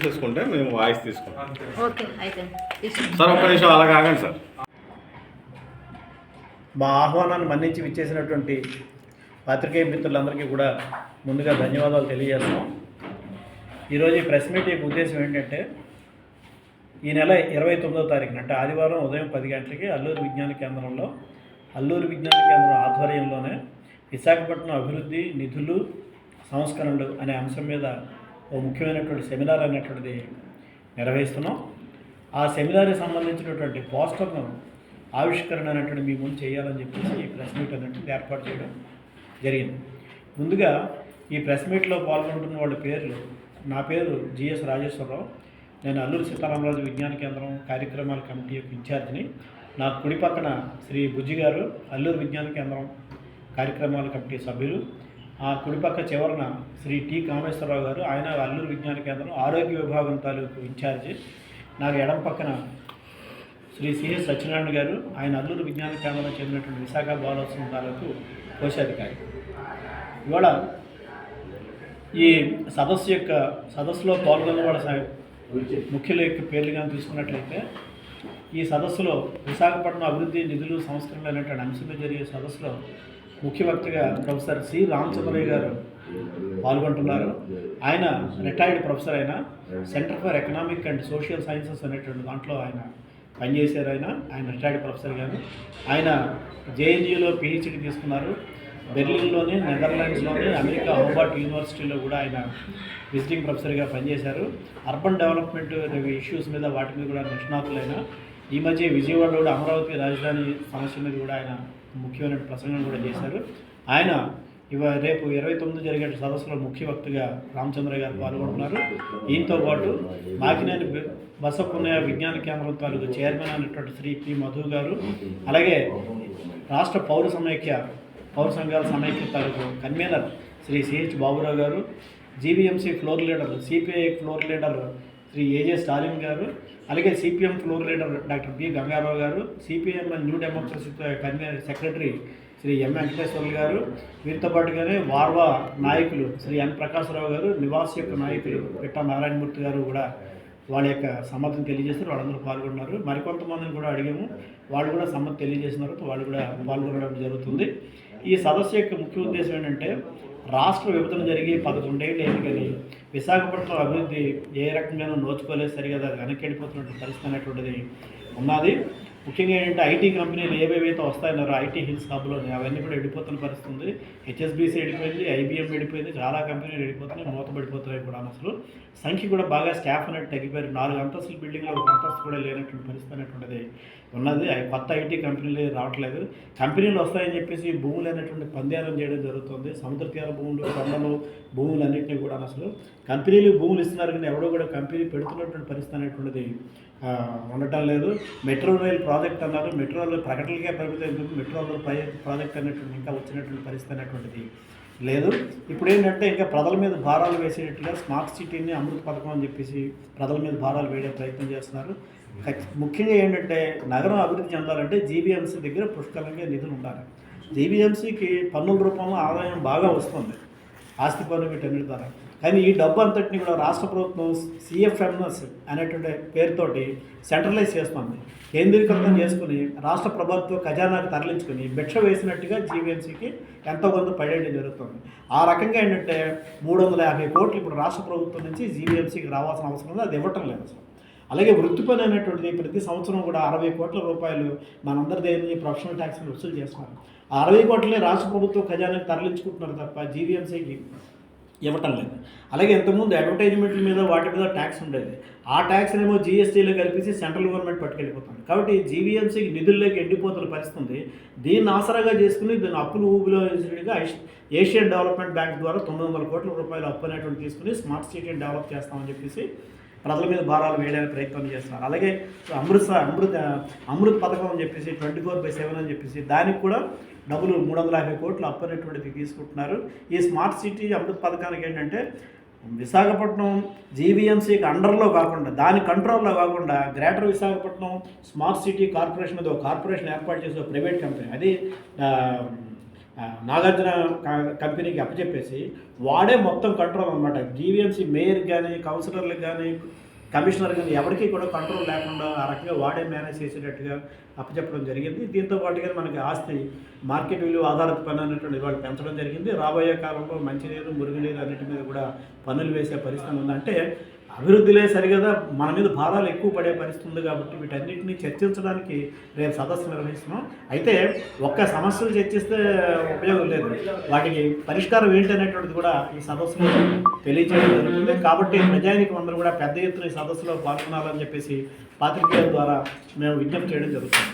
తీసేసుకుంటే మేము వాయిస్ తీసుకుంటాం. ఓకే అయితే తీసుకుంటాం. సార్ ఒక్క నిమిషం అలా కాగండి సార్. మా ఆహ్వానాన్ని మన్నించి విచ్చేసినటువంటి పాత్రికేయ మిత్రులందరికీ కూడా ముందుగా ధన్యవాదాలు తెలియజేస్తున్నాం. ఈరోజు ఈ ప్రెస్ మీట్ యొక్క ఉద్దేశం ఏంటంటే ఈ నెల ఇరవై తొమ్మిదవ తారీఖున అంటే ఆదివారం ఉదయం పది గంటలకి అల్లూరు విజ్ఞాన కేంద్రంలో అల్లూరు విజ్ఞాన కేంద్రం ఆధ్వర్యంలోనే విశాఖపట్నం అభివృద్ధి నిధులు సంస్కరణలు అనే అంశం మీద ఓ ముఖ్యమైనటువంటి సెమినార్ అనేటువంటిది నిర్వహిస్తున్నాం. ఆ సెమినార్కి సంబంధించినటువంటి పోస్టర్ను ఆవిష్కరణ అనేటువంటి మీ ముందు చేయాలని చెప్పేసి ఈ ప్రెస్ మీట్ అనేటువంటి ఏర్పాటు చేయడం జరిగింది. ముందుగా ఈ ప్రెస్ మీట్లో పాల్గొంటున్న వాళ్ళ పేర్లు నా పేరు జిఎస్ రాజేశ్వరరావు. నేను అల్లూరు సీతారామరాజు విజ్ఞాన కేంద్రం కార్యక్రమాల కమిటీ యొక్క ఇన్ఛార్జిని. నా కుడి పక్కన శ్రీ బుజ్జి గారు అల్లూరు విజ్ఞాన కేంద్రం కార్యక్రమాల కమిటీ సభ్యులు. ఆ కుడిపక్క చివరన శ్రీ టి. కామేశ్వరరావు గారు. ఆయన అల్లూరు విజ్ఞాన కేంద్రం ఆరోగ్య విభాగం తాలూకు ఇన్ఛార్జి. నాకు ఎడం పక్కన శ్రీ సిఎస్ సత్యనారాయణ గారు. ఆయన అల్లూరు విజ్ఞాన కేంద్రంలో చెందినటువంటి విశాఖ బాలోత్సవం తాలూకు కోశాధికారి. ఇవాళ ఈ సదస్సు యొక్క సదస్సులో పాల్గొన్న వాళ్ళ ముఖ్యుల యొక్క పేర్లు కానీ తీసుకున్నట్లయితే ఈ సదస్సులో విశాఖపట్నం అభివృద్ధి నిధులు సంస్కరణలు అనేటువంటి అంశంలో జరిగే సదస్సులో ముఖ్య వక్తగా ప్రొఫెసర్ సి. రామచంద్రయ్య గారు పాల్గొంటున్నారు. ఆయన రిటైర్డ్ ప్రొఫెసర్ అయిన centre for economic and social sciences అనేటువంటి దాంట్లో ఆయన పనిచేశారు ఆయన. ఆయన రిటైర్డ్ ప్రొఫెసర్ గారు. ఆయన జేఎన్యూలో పిహెచ్డి తీసుకున్నారు. బెర్లిన్లోని నెదర్లాండ్స్లోని అమెరికా హోబార్ట్ యూనివర్సిటీలో కూడా ఆయన విజిటింగ్ ప్రొఫెసర్గా పనిచేశారు. అర్బన్ డెవలప్మెంట్ ఇష్యూస్ మీద వాటి మీద కూడా నిష్ణాతులైన ఈ మధ్య విజయవాడలో కూడా అమరావతి రాజధాని సమస్య మీద కూడా ఆయన ముఖ్యమైన ప్రసంగం కూడా చేశారు. ఆయన ఇవ రేపు ఇరవై తొమ్మిది జరిగే సదస్సులో ముఖ్య వక్తగా రామచంద్ర గారు పాల్గొంటున్నారు. దీంతో పాటు మాకినేని బసపున్నయ విజ్ఞాన కేంద్రం తాలూకు చైర్మన్ అయినటువంటి శ్రీ పి. మధు గారు అలాగే రాష్ట్ర పౌర సమైక్య పౌర సంఘాల సమైక్య తాలూకు కన్వీనర్ శ్రీ సిహెచ్ బాబురావు గారు GVMC floor leader CPI floor leader Sri AJ Stalin గారు అలాగే CPM floor leader doctor B Gangarao గారు CPM new democracy convener secretary Sri M Venkateswarlu గారు వీరితో పాటుగానే వార్వా నాయకులు శ్రీ ఎన్ ప్రకాశ్రావు గారు నివాస్ యొక్క నాయకులు పిట్ట నారాయణమూర్తి గారు కూడా వాళ్ళ యొక్క సమ్మతిని తెలియజేశారు. వాళ్ళందరూ పాల్గొన్నారు. మరికొంతమందిని కూడా అడిగాము. వాళ్ళు కూడా సమ్మతి తెలియజేసినారు వాళ్ళు కూడా పాల్గొనడం జరుగుతుంది. ఈ సదస్సు యొక్క ముఖ్య ఉద్దేశం ఏంటంటే రాష్ట్ర విభజన జరిగి పదకొండేళ్ళు అయింది కానీ విశాఖపట్నం అభివృద్ధి ఏ రకంగా నోచుకోలేదు సరిగా అది వెనక్కి వెళ్ళిపోతున్నటువంటి పరిస్థితి అనేటువంటిది ఉన్నది. ముఖ్యంగా ఏంటంటే ఐటీ కంపెనీలు ఏవేవైతే వస్తాయన్నారో ఐటీ హిల్స్ హబ్లో అవన్నీ కూడా వెళ్ళిపోతున్న పరిస్థితి ఉంది హెచ్ఎస్బీసీ వెళ్ళిపోయింది ఐబీఎం వెళ్ళిపోయింది చాలా కంపెనీలు వెళ్ళిపోతున్నాయి మూతపడిపోతున్నాయి కూడా అసలు. సంఖ్య కూడా బాగా స్టాఫ్ అనేది తగ్గిపోయారు. నాలుగు అంతస్తుల బిల్డింగ్లో ఒక అంతస్తు కూడా లేనటువంటి పరిస్థితి అనేటువంటిది ఉన్నది. కొత్త ఐటీ కంపెనీలు రావట్లేదు. కంపెనీలు వస్తాయని చెప్పేసి భూములు అనేటువంటి పందేలం చేయడం జరుగుతుంది. సముద్ర తీర భూములు కొండలు భూములు అన్నింటినీ కూడా అసలు. కంపెనీలు భూములు ఇస్తున్నారు కానీ ఎవడో కూడా కంపెనీ పెడుతున్నటువంటి పరిస్థితి అనేటువంటిది ఉండటం లేదు. మెట్రో రైల్ ప్రాజెక్ట్ అన్నారు. మెట్రోలో ప్రకటనలకే పరిమితం ఎందుకు? మెట్రో ప్రై- ప్రాజెక్ట్ అనేటువంటి ఇంకా వచ్చినటువంటి పరిస్థితి అనేటువంటిది లేదు. ఇప్పుడు ఏంటంటే ఇంకా ప్రజల మీద భారాలు వేసేటట్టుగా స్మార్ట్ సిటీని అమృత పథకం అని చెప్పేసి ప్రజల మీద భారాలు వేయడం ప్రయత్నం చేస్తున్నారు. ముఖ్యంగా ఏంటంటే నగరం అభివృద్ధి చెందాలంటే జీబీఎంసీ దగ్గర పుష్కలంగా నిధులు ఉండాలి. జీబీఎంసీకి పన్నుల రూపంలో ఆదాయం బాగా వస్తుంది. ఆస్తి పన్ను వీటన్నిటి ద్వారా కానీ ఈ డబ్బు అంతటిని కూడా రాష్ట్ర ప్రభుత్వం సిఎఫ్ఎంఎస్ అనేటువంటి పేరుతోటి సెంట్రలైజ్ చేస్తుంది. కేంద్రీకృతం చేసుకుని రాష్ట్ర ప్రభుత్వ ఖజానాకు తరలించుకుని భిక్ష వేసినట్టుగా జీవీఎంసీకి ఎంతో కొంత పడేయడం జరుగుతుంది. ఆ రకంగా ఏంటంటే మూడు వందల యాభై కోట్లు ఇప్పుడు రాష్ట్ర ప్రభుత్వం నుంచి జీవీఎంసీకి రావాల్సిన అవసరం ఉంది. అది ఇవ్వటం లేదు. అసలు అలాగే వృత్తి పని అనేటువంటిది ప్రతి సంవత్సరం కూడా అరవై కోట్ల రూపాయలు మనందరి దగ్గర నుంచి ప్రొఫెషనల్ ట్యాక్స్ని వసూలు చేస్తున్నారు. ఆ అరవై కోట్లే రాష్ట్ర ప్రభుత్వం ఖజానాకి తరలించుకుంటున్నారు తప్ప జీవీఎంసీకి ఇవ్వటం లేదు. అలాగే ఇంతకుముందు అడ్వర్టైజ్మెంట్ల మీద వాటి మీద ట్యాక్స్ ఉండేది. ఆ ట్యాక్స్ ఏమో జీఎస్టీలో కలిపేసి సెంట్రల్ గవర్నమెంట్ పట్టుకెళ్ళిపోతుంది. కాబట్టి జీవీఎంసీకి నిధుల్లోకి ఎండిపోతున్న పరిస్థితుంది. దీన్ని ఆసరాగా చేసుకుని దీన్ని అప్పులు ఊబిలో ఏషియన్ డెవలప్మెంట్ బ్యాంక్ ద్వారా తొమ్మిది వందల కోట్ల రూపాయలు అప్పు అనేటువంటి తీసుకుని స్మార్ట్ సిటీని డెవలప్ చేస్తామని చెప్పేసి ప్రజల మీద భారాలు వేయడానికి ప్రయత్నం చేస్తున్నారు. అలాగే అమృత్ అమృత అమృత్ పథకం అని చెప్పేసి ట్వంటీ ఫోర్ బై సెవెన్ అని చెప్పేసి దానికి కూడా డబ్బులు మూడు వందల యాభై కోట్లు అప్పనేటువంటిది తీసుకుంటున్నారు. ఈ స్మార్ట్ సిటీ అమృత్ పథకానికి ఏంటంటే విశాఖపట్నం జీవీఎంసీకి అండర్లో కాకుండా దాని కంట్రోల్లో కాకుండా greater Visakhapatnam smart city corporation ఒక కార్పొరేషన్ ఏర్పాటు చేసే ప్రైవేట్ కంపెనీ అది నాగార్జున కంపెనీకి అప్పచెప్పేసి వాడే మొత్తం కంట్రోల్ అనమాట జీవీఎంసీ మేయర్ కానీ కౌన్సిలర్లకు కానీ కమిషనర్ కానీ ఎవరికి కూడా కంట్రోల్ లేకుండా ఆ రకంగా వాడే మేనేజ్ చేసేటట్టుగా అప్పచెప్పడం జరిగింది. దీంతో పాటుగా మనకి ఆస్తి మార్కెట్ విలువ ఆధారిత పన్ను అనేటువంటి వాళ్ళు పెంచడం జరిగింది. రాబోయే కాలంలో మంచినీరు మురుగునీరు అన్నిటి మీద కూడా పన్నులు వేసే పరిస్థితి ఉందంటే అభివృద్ధిలే సరిగదా మన మీద భారాలు ఎక్కువ పడే పరిస్థితి ఉంది కాబట్టి వీటన్నిటిని చర్చించడానికి రేపు సదస్సు నిర్వహిస్తున్నాం. అయితే ఒక్క సమస్యలు చర్చిస్తే ఉపయోగం లేదు. వాటికి పరిష్కారం ఏంటనేటువంటిది కూడా ఈ సదస్సులో తెలియజేయడం జరుగుతుంది. కాబట్టి ప్రజానికి అందరూ కూడా పెద్ద ఎత్తున ఈ సదస్సులో పాల్గొనాలని చెప్పేసి పాత్రికేయుల ద్వారా మేము విజ్ఞప్తి చేయడం జరుగుతుంది.